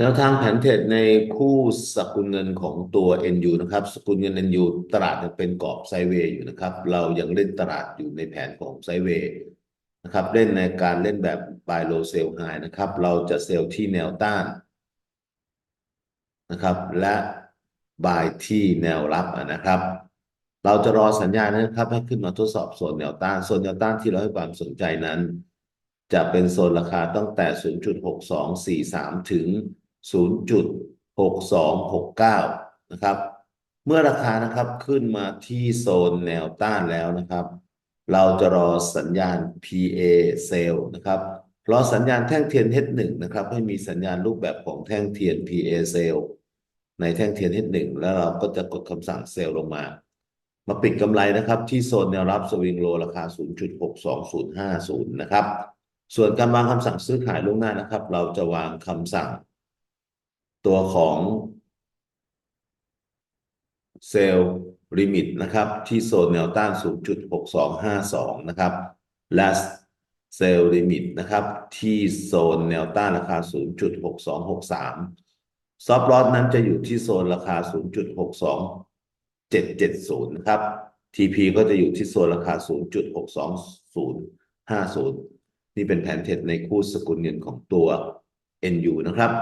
แนวทางแผนเทรดในคู่สกุลเงินของตัว NU นะครับ สกุลเงิน NU ตลาดยังเป็นกรอบไซเวย์อยู่นะครับ เรายังเล่นตลาดอยู่ในแผนของไซเวย์นะครับ เล่นในการเล่นแบบ buy low sell high นะครับ เราจะเซลล์ที่แนวต้านนะครับ และ buy ที่แนวรับนะครับ เราจะรอสัญญาณนะครับ ให้ขึ้นมาทดสอบโซนแนวต้านโซนแนวต้านที่เราให้ความสนใจนั้น จะเป็นโซนราคาตั้งแต่ 0.6243 ถึง 0.6269 นะครับ เมื่อราคานะครับขึ้นมาที่โซนแนวต้านแล้วนะครับ เราจะรอสัญญาณ PA sell นะครับรอสัญญาณแท่งเทียน H1 นะครับ ให้มีสัญญาณรูปแบบของแท่งเทียน PA sell ในแท่งเทียน H1 แล้วเราก็จะกดคำสั่งเซลล์ลงมา มาปิดกำไรนะครับที่โซนแนวรับสวิงโลราคา 0.62050 นะครับ ส่วนการวางคำสั่งซื้อขายล่วงหน้านะครับ เราจะวางคำสั่ง ตัวของเซลล์ลิมิตนะครับ ที่โซนแนวต้าน0.6252 นะครับ และเซลล์ลิมิตนะครับ ที่โซนแนวต้านราคา 0.6263 ซอฟต์ลอสนั้นจะอยู่ที่โซนราคา 0.62770 นะครับ TP ก็จะอยู่ที่โซนราคา 0.62050 นี่เป็นแผนเทรดในคู่สกุลเงินของตัว NU นะครับ